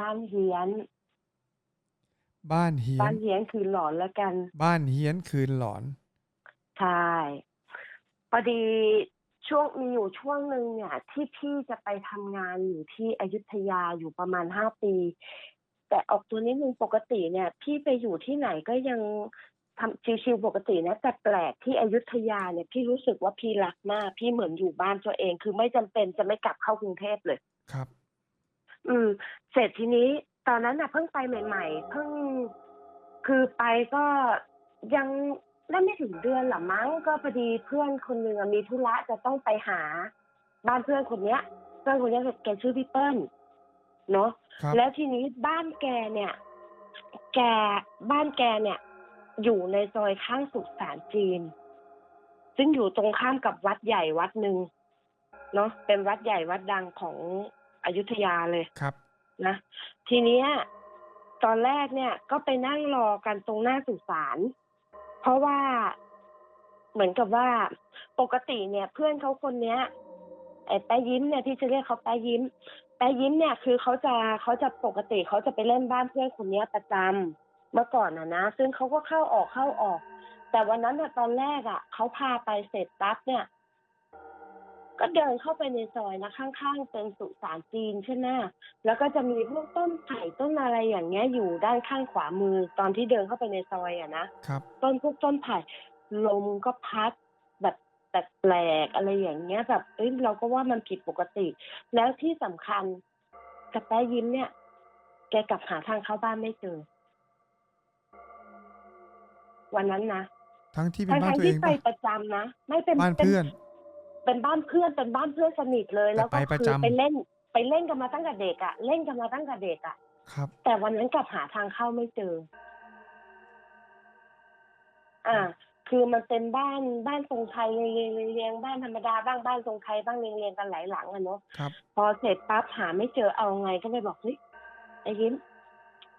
บ้านเฮี้ยน บ้านเฮี้ยบ้านน เฮี้ยนคือหลอนแล้วกัน บ้านเฮี้ยนคืนหลอน ใช่พอดีช่วงมีอยู่ช่วงหนึ่งเนี่ย ที่พี่จะไปทำงานอยู่ที่อยุธยาอยู่ประมาณห้าปี แต่ออกตัวนิดนึงปกติเนี่ย พี่ไปอยู่ที่ไหนก็ยังทำชิวๆปกตินะแต่แปลกที่อยุธยาเนี่ย พี่รู้สึกว่าพี่รักมาก พี่เหมือนอยู่บ้านตัวเอง คือไม่จำเป็นจะไม่กลับเข้ากรุงเทพเลย ครับ อืม เสร็จทีนี้ ตอนนั้นน่ะเพิ่งไปใหม่ ๆ เพิ่งคือไปก็ยังได้ไม่ถึงเดือนหรอมั้งก็พอดีเพื่อนคนหนึ่งอะมีธุระจะต้องไปหา บ้านเพื่อนคนเนี้ย เพื่อนคนเนี้ยแกชื่อพี่เปิ้ลเนาะครับแล้วทีนี้บ้านแกเนี่ย แกบ้านแกเนี่ย อยู่ในซอยข้างสุสานจีน ซึ่งอยู่ตรงข้ามกับวัดใหญ่วัดหนึ่งเนาะเป็นวัดใหญ่วัดดังของ อยุธยาเลยครับนะทีเนี้ยตอนแรกเนี่ยก็ไปนั่งรอกันตรงหน้าสุสานเพราะว่าเหมือนกับว่าปกติเนี่ย เพื่อนเขาคนเนี้ยไอ้แป๊ะยิ้มเนี่ยที่จะเรียกเขาแป๊ะยิ้มแป๊ะยิ้มเนี่ยคือเขาจะเขาจะปกติเขาจะไปเล่นบ้านเพื่อนคนเนี้ยประจำเมื่อก่อนนะนะ ซึ่งเขาก็เข้าออกเข้าออก แต่วันนั้นน่ะตอนแรกอะเขาพาไปเสร็จปั๊บเนี่ย ก็เดินเข้าไปในซอยนะข้างๆเป็นสุสานจีนใช่ไหมแล้วก็จะมีพวกต้นไผ่ต้นอะไรอย่างเงี้ยอยู่ด้านข้างขวามือตอนที่เดินเข้าไปในซอยอะนะครับต้นพวกต้นไผ่ลมก็พัดแบบแปลกๆอะไรอย่างเงี้ยแบบเอ้ยเราก็ว่ามันผิดปกติ แล้วที่สำคัญกระแตยิ้มเนี่ย แกกลับหาทางเข้าบ้านไม่เจอ วันนั้นนะทั้งที่เป็นทั้งบ้านๆตัวเอที่งไปปะประจำนะไม่เป็นบ้านป็เพื่อน เป็นบ้านเพื่อนเป็นบ้านเพื่อนสนิทเลยแต่แล้วก็ไปประคือจำ ไปเล่น ไปเล่นกันมาตั้งแต่เด็กอะเล่นกันมาตั้งแต่เด็กอะครับ แต่วันนั้นกลับหาทางเข้าไม่เจอ อ่า คือมันเป็นบ้านบ้านทรงไทยเรียงเรียงเรียงบ้านธรรมดาบ้างบ้านทรงไทยบ้างเรียงเรียงกันหลายหลังอะเนาะ ครับ พอเสร็จปั๊บหาไม่เจอเอาไงก็เลยบอกเฮ้ยไอ้ยิ้ม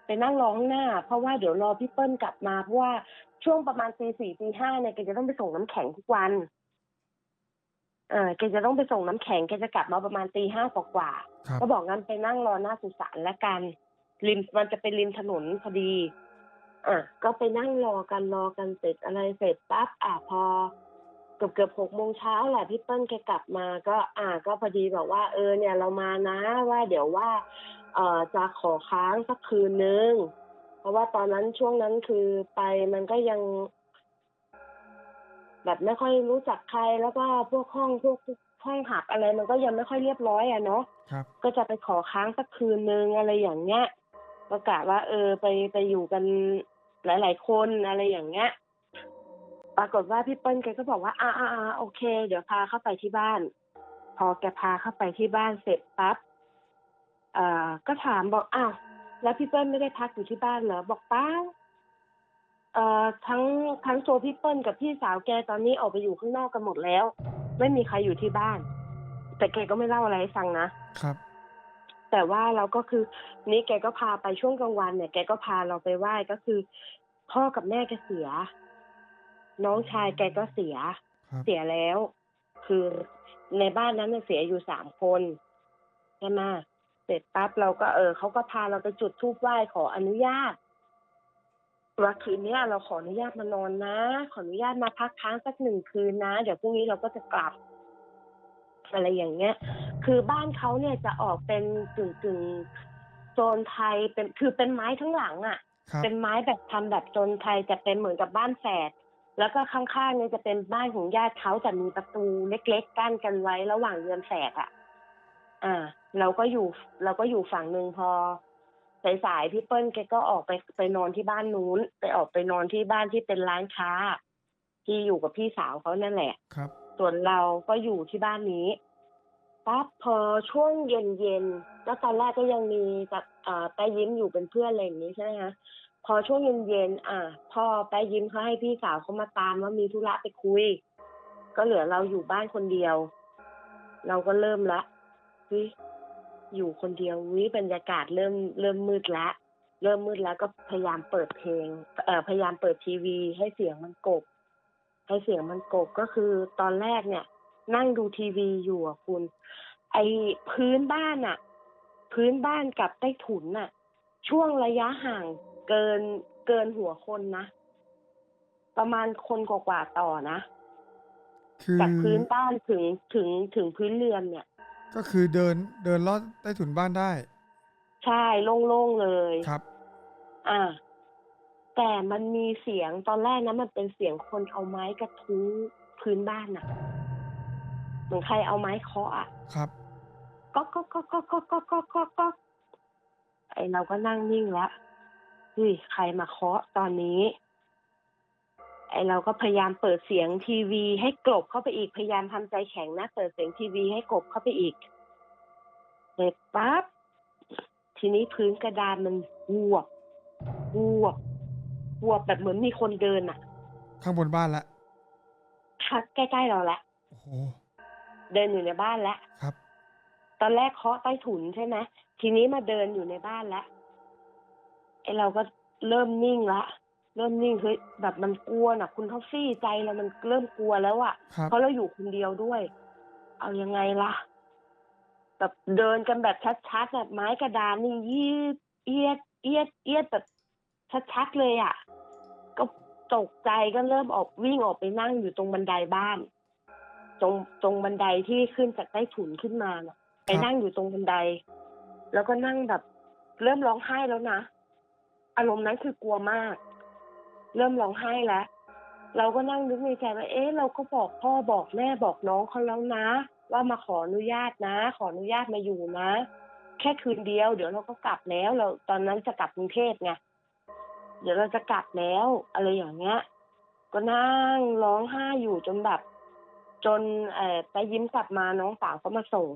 ไปนั่งรอข้างหน้า เพราะว่าเดี๋ยวรอพี่เปิ้ลกลับมาเพราะว่าช่วงประมาณตีสี่ตีห้าเนี่ยแกจะต้องไปส่งน้ำแข็งทุกวันเออ แกจะต้องไปส่งน้ำแข็งแกจะกลับมาประมาณตีห้ากว่าๆครับก็บอกงั้นไปนั่งรอหน้าสุสานละกัน ริมมันจะเป็นริมถนนพอดีอะก็ไปนั่งรอกันรอกันเสร็จอะไรเสร็จปั๊บอะพอเกือบเกือบหกโมงเช้าแหละพี่เปิ้ลแกกลับมาก็อ่าก็พอดีบอกว่า เออเนี่ยเรามานะว่าเดี๋ยวว่า เอ่อจะขอค้างสักคืนนึง เพราะว่าตอนนั้นช่วงนั้นคือไปมันก็ยัง แบบไม่ค่อยรู้จักใครแล้วก็พวกห้องพวกห้องหักอะไรมันก็ยังไม่ค่อยเรียบร้อยอะเนาะครับก็จะไปขอค้างสักคืนนึงอะไรอย่างเงี้ยประกาศว่า เออไปไปอยู่กันหลาย ๆ คนอะไรอย่างเงี้ย ปรากฏว่าพี่เปิ้ลแกก็บอกว่าอ่าอ่าอ่าโอเค เดี๋ยวพาเข้าไปที่บ้าน พอแกพาเข้าไปที่บ้านเสร็จปั๊บเอ่อก็ถามบอกอ้าวแล้วพี่เปิ้ลไม่ได้พักอยู่ที่บ้านเหรอบอกเป้า เอ่อทั้งทั้งตัวพี่เปิ้ลกับพี่สาวแกตอนนี้ออกไปอยู่ข้างนอกกันหมดแล้ว ไม่มีใครอยู่ที่บ้าน แต่แกก็ไม่เล่าอะไรให้ฟังนะครับ แต่ว่าเราก็คือนี่แกก็พาไปช่วงกลางวันเนี่ยแกก็พาเราไปไหว้ก็คือ พ่อกับแม่แกเสีย น้องชายแกก็เสีย ครับ เสียแล้ว คือในบ้านนั้นน่ะเสียอยู่สามคนใช่ไหมเสร็จปั๊บเราก็เออเขาก็พาเราไปจุดธูปไหว้ขออนุญาต ว่าคืนเนี้ยเราขออนุญาตมานอนนะ ขออนุญาตมาพักค้างสักหนึ่งคืนนะ เดี๋ยวพรุ่งนี้เราก็จะกลับ อะไรอย่างเงี้ย คือบ้านเขาเนี่ยจะออกเป็นกึ่งกึ่งๆโซนไทยเป็นคือเป็นไม้ทั้งหลังอะครับเป็นไม้แบบทำแบบโซนไทยจะเป็นเหมือนกับบ้านแฝดแล้วก็ข้างๆเนี่ยจะเป็นบ้านของญาติเขาแต่มีประตูเล็กๆกั้นกันไว้ระหว่างเรือนแฝดอะ อ่า เราก็อยู่ เราก็อยู่ฝั่งหนึ่งพอ สายๆพี่เปิ้ลแกก็ออกไปไปนอนที่บ้านนู้น ไปออกไปนอนที่บ้านที่เป็นร้านค้า ที่อยู่กับพี่สาวเขานั่นแหละ ครับ ส่วนเราก็อยู่ที่บ้านนี้ปั๊บพอช่วงเย็นเย็นๆแล้วตอนแรกก็ยังมีกับเอ่อแป้ยิ้มอยู่เป็นเพื่อนอะไรอย่างนี้ใช่ไหมคะพอช่วงเย็นเย็นๆอะพ่อแป้ยิ้มเขาให้พี่สาวเขามาตามว่ามีธุระไปคุย ก็เหลือเราอยู่บ้านคนเดียว เราก็เริ่มละเฮ้ย อยู่คนเดียววิบรรยากาศเริ่มเริ่มมืดละเริ่มมืดแล้วก็พยายามเปิดเพลงเอ่อพยายามเปิดทีวี ให้เสียงมันกบ ให้เสียงมันกบก็คือตอนแรกเนี่ย นั่งดูทีวีอยู่อะคุณ ไอพื้นบ้านอะ พื้นบ้านกับใต้ถุนน่ะ ช่วงระยะห่างเกินเกินหัวคนนะประมาณคนกว่าๆต่อนะคือจากพื้นบ้านถึงถึงถึงพื้นเรือนเนี่ย ก็คือเดินเดินลอดใต้ถุนบ้านได้ ใช่โล่งๆเลยครับ อ่า แต่มันมีเสียงตอนแรกนะมันเป็นเสียงคนเอาไม้กระทุ้งพื้นบ้านน่ะเหมือนใครเอาไม้เคาะอะครับก็ก็ก็ก็ก็ก็ก็ก็ก็ไอเราก็นั่งนิ่งละเฮ้ยใครมาเคาะตอนนี้ ไอเราก็พยายามเปิดเสียงทีวีให้กลบเข้าไปอีกพยายามทำใจแข็งนะเปิดเสียงทีวีให้กลบเข้าไปอีกเสร็จปั๊บทีนี้พื้นกระดานมันววบววบววบแบบเหมือนมีคนเดินอะข้างบนบ้านละทักใกล้ๆเราแหละโอ้โหเดินอยู่ในบ้านแล้วครับ ตอนแรกเคาะใต้ถุนใช่ไหมทีนี้มาเดินอยู่ในบ้านแล้วไอเราก็เริ่มนิ่งละ เริ่มนิ่งเฮ้ยแบบมันกลัวน่ะคุณท็อฟฟี่ใจเรามันเริ่มกลัวแล้วอะครับเพราะเราอยู่คนเดียวด้วย เอายังไงล่ะ แบบเดินกันแบบชัดๆแบบไม้กระดานนี่ยีดเอียดเอียดเอียดแบบชัดๆเลยอะก็ตกใจก็เริ่มออกวิ่งออกไปนั่งอยู่ตรงบันไดบ้าน ตรงตรงบันไดที่ขึ้นจากใต้ถุนขึ้นมาน่ะไปนั่งอยู่ตรงบันได แล้วก็นั่งแบบ เริ่มร้องไห้แล้วนะอารมณ์นั้นคือกลัวมาก เริ่มร้องไห้แล้วเราก็นั่งนึกในใจว่าเอ๊ะเราก็บอกพ่อบอกแม่บอกน้องเขาแล้วนะ ว่ามาขออนุญาตนะ ขออนุญาตมาอยู่นะ แค่คืนเดียว เดี๋ยวเราก็กลับแล้ว เราตอนนั้นจะกลับกรุงเทพไงเดี๋ยวเราจะกลับแล้ว อะไรอย่างเงี้ย ก็นั่งร้องไห้อยู่จนแบบ จนเอ่อไปยิ้มกลับมาน้องสาวเขามาส่ง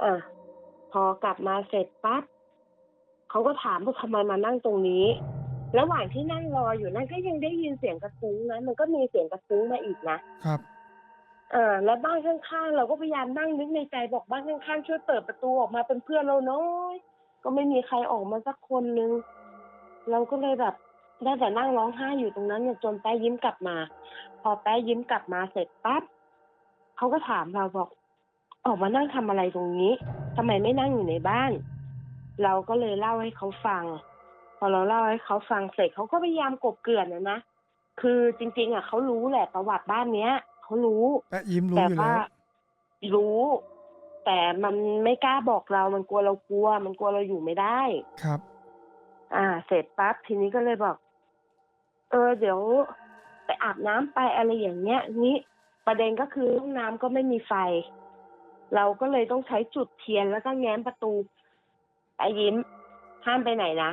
เออพอกลับมาเสร็จปั๊บเขาก็ถามว่าทำไมมานั่งตรงนี้ ระหว่างที่นั่งรออยู่นั่นก็ยังได้ยินเสียงกระทุ้งนะมันก็มีเสียงกระทุ้งมาอีกนะครับเออแล้วบ้านข้างๆเราก็พยายามนั่งนึกในใจบอกบ้านข้างๆช่วยเปิดประตูออกมาเป็นเพื่อนเราน้อยก็ไม่มีใครออกมาสักคนนึงเราก็เลยแบบได้แต่นั่งร้องไห้อยู่ตรงนั้นเนี่ยจนแป๊ะยิ้มกลับมา พอแป๊ะยิ้มกลับมาเสร็จปั๊บเขาก็ถามเราบอก ออกมานั่งทำอะไรตรงนี้ทำไมไม่นั่งอยู่ในบ้าน เราก็เลยเล่าให้เขาฟัง พอเราเล่าให้เขาฟังเสร็จเขาก็พยายามกบเกลื่อนนะนะคือจริง ๆ อะเขารู้แหละประวัติบ้านเนี้ยเขารู้แปะยิ้มรู้แต่อยู่ว่าแล้วรู้ แต่มันไม่กล้าบอกเรา มันกลัวเรากลัว มันกลัวเราอยู่ไม่ได้ครับ อ่า เสร็จปั๊บทีนี้ก็เลยบอก เออ เดี๋ยวไปอาบน้ำไปอะไรอย่างเงี้ย นี้ประเด็นก็คือห้องน้ำก็ไม่มีไฟ เราก็เลยต้องใช้จุดเทียนแล้วก็แง้มประตูไอ้ยิ้มห้ามไปไหนนะ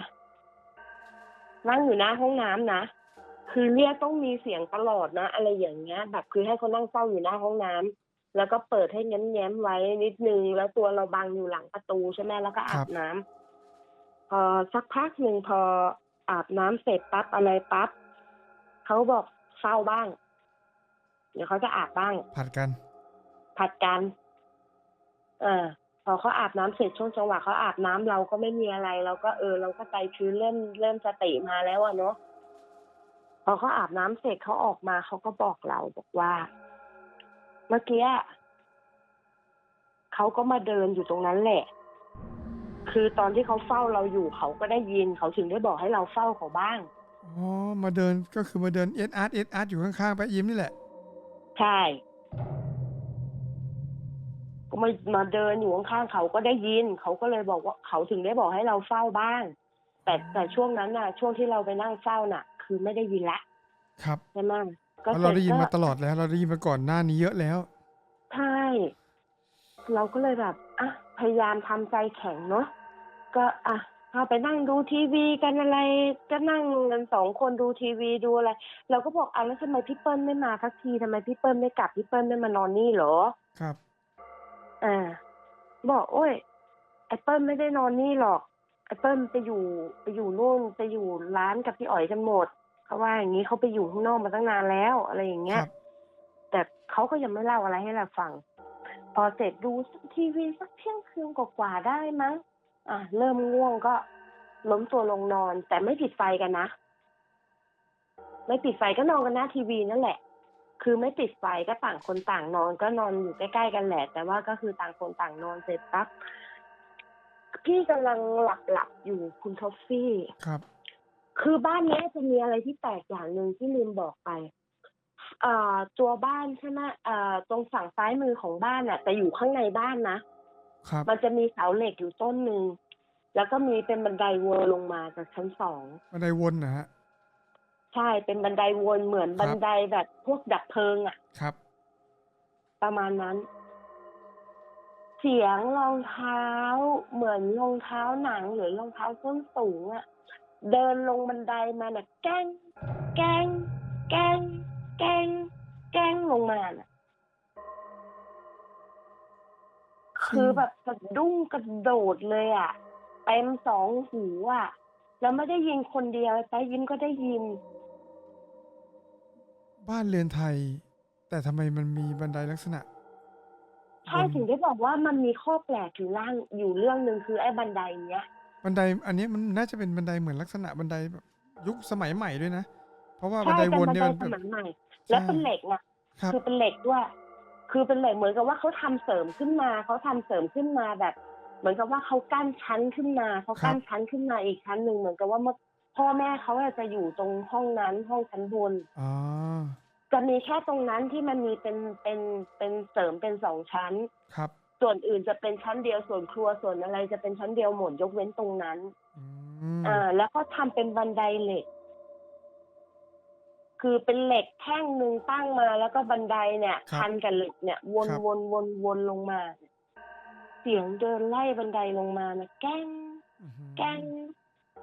นั่งอยู่หน้าห้องน้ำนะคือเรียกต้องมีเสียงตลอดนะ อะไรอย่างเงี้ย แบบคือให้เขานั่งเฝ้าอยู่หน้าห้องน้ำแล้วก็เปิดให้แง้มๆไว้นิดนึง แล้วตัวเราบังอยู่หลังประตูใช่ไหมแล้วก็อาครับบน้ำพอสักพักหนึ่งพออาบน้ำเสร็จปั๊บอะไรปั๊บเขาบอกเฝ้าบ้าง เดี๋ยวเขาจะอาบบ้าง ผัดกัน ผัดกัน เออ พอเขาอาบน้ำเสร็จช่วงจังหวะเขาอาบน้ำเราก็ไม่มีอะไร เราก็เออ เราก็ใจชื้นเริ่มเริ่มสติมาแล้วอะเนาะพอเขาอาบน้ำเสร็จเขาออกมาเขาก็บอกเราบอกว่า เมื่อกี้เขาก็มาเดินอยู่ตรงนั้นแหละ คือตอนที่เขาเฝ้าเราอยู่เขาก็ได้ยินเขาถึงได้บอกให้เราเฝ้าเขาบ้างอ๋อมาเดินก็คือมาเดินเอสอาร์ตเอสอาร์ตอยู่ข้างๆแปะยิ้มนี่แหละ ใช่ก็ มามาเดินอยู่ข้างๆเขาก็ได้ยิน เขาก็เลยบอกว่าเขาถึงได้บอกให้เราเฝ้าบ้าง แต่แต่ช่วงนั้นน่ะ ช่วงที่เราไปนั่งเฝ้าน่ะ คือไม่ได้ยินละ ครับใช่ไหมเพราะเราได้ยินมาตก็ลอดแล้ว เราได้ยินมาก่อนหน้านี้เยอะแล้วใช่เราก็เลยแบบอะพยายามทำใจแข็งเนาะก็อะพาไปนั่งดูทีวีกันอะไร ก็นั่งกันสองคนดูทีวีดูอะไร เราก็บอกอะแล้วทำไมพี่เปิ้ลไม่มาสักทีทำไมพี่เปิ้ลไม่กลับพี่เปิ้ลไม่มานอนนี่เหรอ ครับ อ่า บอกโอ้ยไอเปิ้ลไม่ได้นอนนี่หรอกไอเปิ้ลไปอยู่ไปอยู่นู่นไปอยู่ร้านกับพี่อ๋อยกันหมดเขาว่าอย่างนี้เขาไปอยู่ข้างนอกมาตั้งนานแล้วอะไรอย่างคเงี้ยรับแต่เขาก็ยังไม่เล่าอะไรให้เราฟัง พอเสร็จดูทีวีสักเที่ยงคืนกว่าๆได้มั้งอะเริ่มง่วงก็ล้มตัวลงนอน แต่ไม่ปิดไฟกันนะ ไม่ปิดไฟก็นอนกันหน้าทีวีนั่นแหละ คือไม่ปิดไฟก็ต่างคนต่างนอนก็นอนอยู่ใกล้ๆกันแหละ แต่ว่าก็คือต่างคนต่างนอนเสร็จปั๊บพี่กำลังหลับหลับๆอยู่คุณทอฟฟี่ครับ คือบ้านเนี้ยจะมีอะไรที่แปลกอย่างหนึ่งที่ลืมบอกไปเอ่อตัวบ้านใช่ไหมเอ่อตรงฝั่งซ้ายมือของบ้านอะ แต่อยู่ข้างในบ้านนะครับมันจะมีเสาเหล็กอยู่ต้นหนึ่งแล้วก็มีเป็นบันไดวนลงมาจากชั้นสองบันไดวนนะฮะ ใช่เป็นบันไดวนเหมือนครับบันไดแบบพวกดับเพลิงอะ ครับ ประมาณนั้น เสียงรองเท้า เหมือนรองเท้าหนังหรือรองเท้าส้นสูงอะเดินลงบันไดมาน่ะแกล้ง แกล้ง แกล้ง แกล้ง แกล้งลงมาน่ะ คือแบบสะดุ้งกระโดดเลยอะเต็มสองหูอะแล้วไม่ได้ยินคนเดียวแต่ยินก็ได้ยิน บ้านเรือนไทย แต่ทำไมมันมีบันไดลักษณะ ใช่ถึงได้บอกว่ามันมีข้อแปลกอยู่ล่างอยู่เรื่องหนึ่งคือไอ้บันไดเนี้ย บันไดอันนี้มันน่าจะเป็นบันไดเหมือนลักษณะบันไดแบบยุคสมัยใหม่ด้วยนะ เพราะว่าบันใช่ไดเป็นวนบันเนี่ไดยมันสแบบมัยใหม่ แล้วเป็นเหล็กไงครับคือเป็นเหล็กด้วย คือเป็นเหล็กเหมือนกับว่าเขาทำเสริมขึ้นมาเขาทำเสริมขึ้นมาแบบ เหมือนกับว่าเขากั้นชั้นขึ้นมาเขากั้นชั้นขึ้นมาอีกชั้นหนึ่งเหมือนกับว่าเมื่อ พ่อแม่เขาอะจะอยู่ตรงห้องนั้นห้องชั้นบนอ๋อจะมีแค่ตรงนั้นที่มันมีเป็นเป็นเป็นเสริมเป็นสองชั้นครับ ส่วนอื่นจะเป็นชั้นเดียวส่วนครัวส่วนอะไรจะเป็นชั้นเดียวหมดยกเว้นตรงนั้นอืมอ่า แล้วก็ทำเป็นบันไดเหล็ก คือเป็นเหล็กแท่งหนึ่งตั้งมาแล้วก็บันไดเนี่ยพันกับเหล็กเนี่ย วนวนวนวนลงมา เสียงเดินไล่บันไดลงมานะแกล้งอื้อหือแกล้ง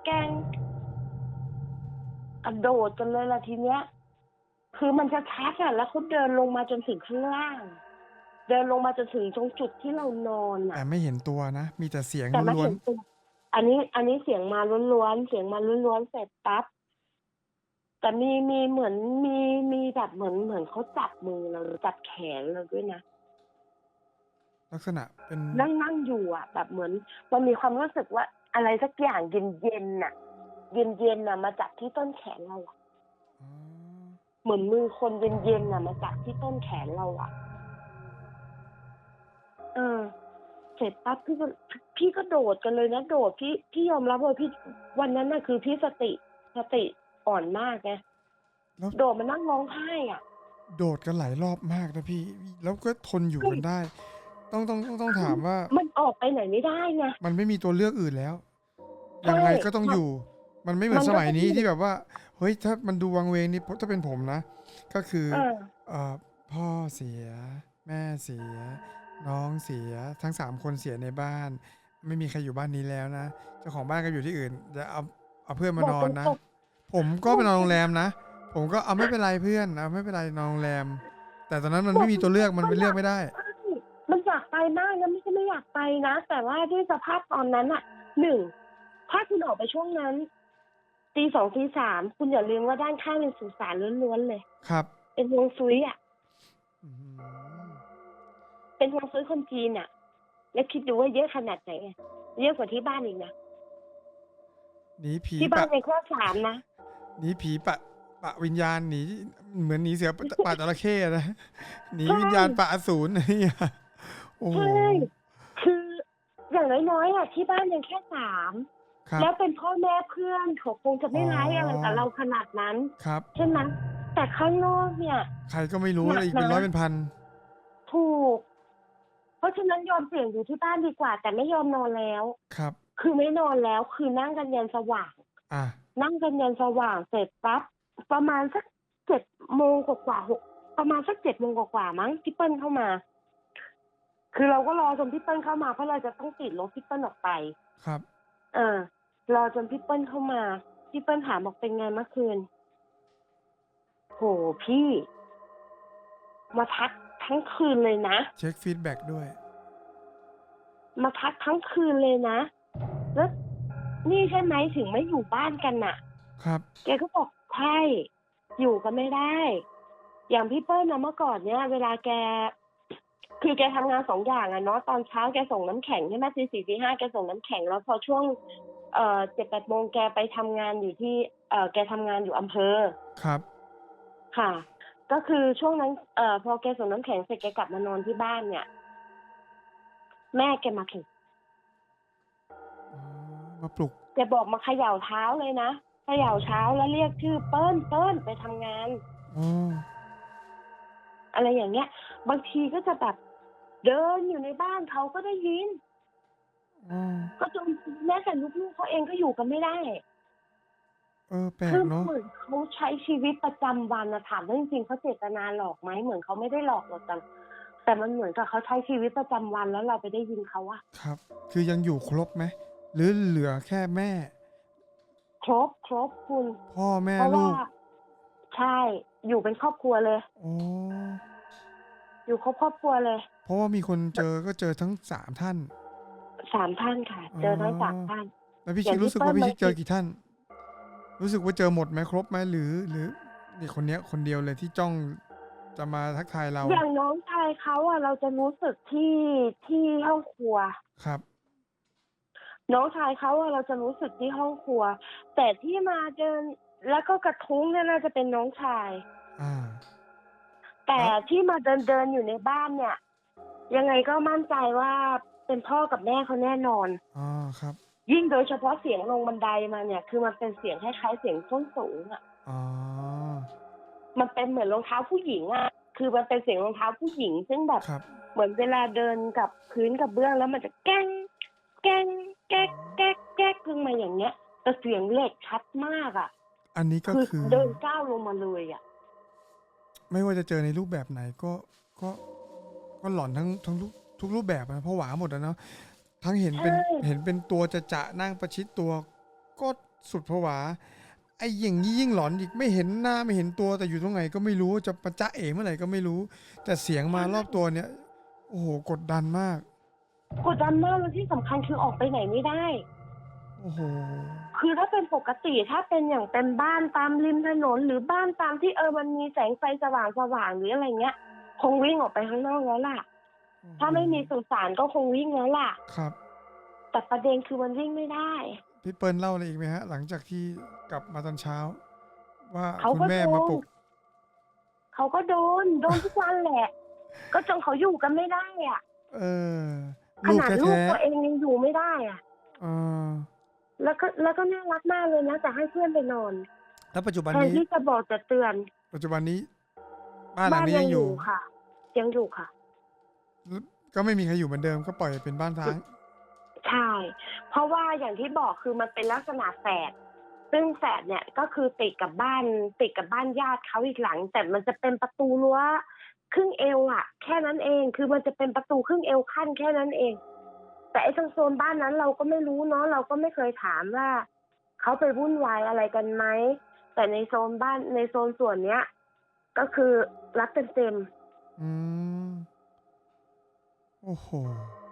แกล้ง กระโดดกันเลยล่ะทีเนี้ย คือมันจะชัดอะ แล้วเขาเดินลงมาจนถึงข้างล่าง เดินลงมาจนถึงตรงจุดที่เรานอนอะ แต่ไม่เห็นตัวนะ มีแต่เสียงแต่ไม่ล้วนเห็นตัวอันนี้ อันนี้เสียงมาล้วนๆเสียงมาล้วนๆเสร็จปั๊บแต่มีมีเหมือนมีมีแบบเหมือนเหมือนเขาจับมือเราจับแขนเราด้วยนะ ๆลักษณะเป็นนั่งนั่งอยู่อะ แบบเหมือน มันมีความรู้สึกว่าอะไรสักอย่างเย็นเย็นๆน่ะ เย็นเย็นๆน่ะ มาจับที่ต้นแขนเราอะอ๋อเหมือนมือคนเย็นเย็นๆน่ะมาจับที่ต้นแขนเราอะเออ เสร็จปั๊บพี่ก็พี่ก็โดดกันเลยนะโดดพี่พี่ยอมรับว่าพี่วันนั้นน่ะคือพี่สติสติอ่อนมากไงแล้วโดดมานั่งร้องไห้อะ โดดกันหลายรอบมากนะพี่ แล้วก็ทนอยู่กันได้ ต้องต้องต้องต้องถามว่า มันออกไปไหนไม่ได้ไงมันไม่มีตัวเลือกอื่นแล้วใช่ยังไงก็ต้องอยู่ มันไม่เหมือนมันก็สมัยนี้ต้องอยู่ที่แบบว่า เฮ้ยถ้ามันดูวังเวงนี่ถ้าเป็นผมนะ ก็คือเออเอ่อพ่อเสีย แม่เสีย น้องเสียทั้งสามคนเสียในบ้าน ไม่มีใครอยู่บ้านนี้แล้วนะเจ้าของบ้านก็อยู่ที่อื่นจะเอาเอาเพื่อนมานอนนะบอกตรงผมก็ไปนอนโรงแรมนะผมก็เอาไม่เป็นไรเพื่อนเอาไม่เป็นไรนอนโรงแรม แต่ตอนนั้นมันไม่มีตัวเลือกมันไปเลือกไม่ได้ มันอยากไปมากนะไม่ใช่ไม่อยากไปนะ แต่ว่าด้วยสภาพตอนนั้นอะหนึ่งถ้าคุณออกไปช่วงนั้น ตีสองตีสามคุณอย่าลืมว่าด้านข้างเป็นสุสานล้วนๆเลย ครับเป็นฮวงซุยอะ อื้อหือเป็นฮวงซุยคนจีนอะ แล้วคิดดูว่าเยอะขนาดไหนอะเยอะกว่าที่บ้านอีกนะหนีผีที่บ้าปะนเป็นข้อสามนะหนีผีปะปะวิญญาณหนีเหมือนหนีเสือปะปะจระเข้นะหนีวิญญาณปะอสูรอะไรอย่างเงี้ยโอ้โหใช่คืออย่างน้อยๆอะที่บ้านยังแค่สามครับ แล้วเป็นพ่อแม่เพื่อนเขาคงจะไม่ร้ายอะไรกับเราขนาดนั้นครับใช่ไหมแต่ข้างนอกเนี่ย ใครก็ไม่รู้หนักเลยเป็นนะร้อยเป็นพันถูก เพราะฉะนั้นยอมเสี่ยงอยู่ที่บ้านดีกว่า แต่ไม่ยอมนอนแล้วครับ คือไม่นอนแล้วคือนั่งกันยันสว่าง อะนั่งกันยันสว่างเสร็จปั๊บประมาณสักเจ็ดโมงกว่าๆหกประมาณสักเจ็ดโมงกว่าๆมั้งพี่เปิ้ลเข้ามา คือเราก็รอจนพี่เปิ้ลเข้ามาเพราะเราจะต้องติดรถพี่เปิ้ลออกไปครับ เออ รอจนพี่เปิ้ลเข้ามา พี่เปิ้ลถามบอกเป็นไงเมื่อคืน โหพี่ มาทักทั้งคืนเลยนะ เช็คฟีดแบ็กด้วย มาทักทั้งคืนเลยนะ แล้วนี่ใช่ไหมถึงไม่อยู่บ้านกันน่ะ ครับแกก็บอกใช่อยู่กันไม่ได้ อย่างพี่เปิ้ลนะเมื่อก่อนเนี่ย เวลาแก คือแกทำงานสองอย่างอะเนาะตอนเช้าแกส่งน้ำแข็งใช่ไหมตีสี่ตีห้าแกส่งน้ำแข็งแล้วพอช่วง เอ่อเจ็ดแปดโมงแกไปทำงานอยู่ที่เอ่อแกทำงานอยู่อำเภอครับ ค่ะ ก็คือช่วงนั้นเอ่อพอแกส่งน้ำแข็งเสร็จแกกลับมานอนที่บ้านเนี่ย แม่แกมาถึงมาปลุก แกบอกมาเขย่าเท้าเลยนะเขย่าเท้าแล้วเรียกชื่อเปิ้ลเปิ้ลไปทำงาน อ๋อ อะไรอย่างเงี้ย บางทีก็จะแบบเดินอยู่ในบ้านเขาก็ได้ยินอ๋อ ก็จนแม้แต่ลูกๆเขาเองก็อยู่กันไม่ได้เออแปลคืกอเนาะเหมือนเขาใช้ชีวิตประจำวันนะถามว่าจริงๆเขาเจตนาหลอกไหมเหมือนเขาไม่ได้หลอกเราแต่แต่มันเหมือนกับเขาใช้ชีวิตประจำวันแล้วเราไปได้ยินเขาอะครับ คือยังอยู่ครบไหมหรือเหลือแค่แม่ ครบครบคุณ พ่อแม่เพราะลูว่า กใช่อยู่เป็นครอบครัวเลย โอ้อยู่ครบครอบครัวเลย เพราะว่ามีคนเจอก็เจอทั้งสามท่าน สามท่านค่ะ เจอทั้งอ๋อสามท่าน แล้วพี่อย่าชิงดที่รู้สึกว่าเปิ้ลพี่ชิดเจอมากี่ท่าน รู้สึกว่าเจอหมดไหมครบไหมหรือ หรือนี่คนเนี้ย คนเดียวเลยที่จ้องจะมาทักทายเรา อย่างน้องชายเขาอะเราจะรู้สึกที่ที่ห้องครัว ครับ น้องชายเขาอะเราจะรู้สึกที่ห้องครัว แต่ที่มาเดินแล้วก็กระทุ้งเนี่ยน่าจะเป็นน้องชาย อ่า แต่ครับที่มาเดินเดินอยู่ในบ้านเนี่ย ยังไงก็มั่นใจว่า เป็นพ่อกับแม่เขาแน่นอน อ๋อครับ ยิ่งโดยเฉพาะเสียงลงบันไดมาเนี่ย คือมันเป็นเสียงคล้ายๆเสียงส้นสูงอะอ๋อ มันเป็นเหมือนรองเท้าผู้หญิงอะคือมันเป็นเสียงรองเท้าผู้หญิง ซึ่งแบบครับ เหมือนเวลาเดินกับพื้นกับเบื้องแล้วมันจะแก้งแก้งแก๊กแก๊กแก๊กขึ้นมาอย่างเงี้ยแต่เสียงเหล็กชัดมากอะอันนี้ก็คือคือเดินก้าวลงมาเลยอะไม่ว่าจะเจอในรูปแบบไหนก็ก็ก็หลอนทั้งทั้งทุก ทุกรูปแบบนะเพราะหวาหมดแล้วเนาะทั้งเห็นเป็นเห็นเป็นตัวจะจะนั่งประชิดตัวก็สุดผวาไอ้อย่างนี้ยิ่งหลอนอีกไม่เห็นหน้าไม่เห็นตัวแต่อยู่ตรงไหนก็ไม่รู้จะประจะเอ๋เมื่อไหร่ก็ไม่รู้ แต่เสียงมารอบตัวเนี่ย โอ้โหกดดันมาก กดดันมากแล้วที่สำคัญคือออกไปไหนไม่ได้โอ้โหคือถ้าเป็นปกติถ้าเป็นอย่างเป็นบ้านตามริมถนน หรือบ้านตามที่เออมันมีแสงไฟสว่างสว่างๆหรืออะไรเงี้ย คงวิ่งออกไปข้างนอกแล้วล่ะ ถ้าไม่มีสุสานก็คงวิ่งแล้วล่ะ ครับ แต่ประเด็นคือมันวิ่งไม่ได้ พี่เปิ้ลเล่าอะไรอีกไหมฮะ หลังจากที่กลับมาตอนเช้า ว่าเขาคุณก็แม่โดมานปลุกเขาก็โดน โดนทุกวันแหละ ก็จนเขาอยู่กันไม่ได้อะ เออขลูกนาดลูกแท้ตัวเองยังอยู่ไม่ได้อะ ๆเออแล้วก็แล้วก็น่ารักมากเลยนะแต่ให้เพื่อนไปนอนแล้วปัจจุบันแทนนี้ ที่จะบอกจะเตือนปัจจุบันนี้ บ้านหลังนี้ยังอยู่ ค่ะ ยังอยู่ค่ะ ก็ไม่มีใครอยู่เหมือนเดิมก็ปล่อยเป็นบ้านร้าง ใช่ เพราะว่าอย่างที่บอกคือมันเป็นลักษณะแฝดซึ่งแฝดเนี่ยก็คือติดกับบ้านติดกับบ้านญาติเขาอีกหลัง แต่มันจะเป็นประตูรั้วครึ่งเอวอะแค่นั้นเองคือมันจะเป็นประตูครึ่งเอวขั้นแค่นั้นเอง แต่ไอ้ทางโซนบ้านนั้นเราก็ไม่รู้เนาะเราก็ไม่เคยถามว่าเขาไปวุ่นวายอะไรกันไหมแต่ในโซนบ้านในโซนส่วนเนี้ย ก็คือรับเต็มๆอืมโอ้ โห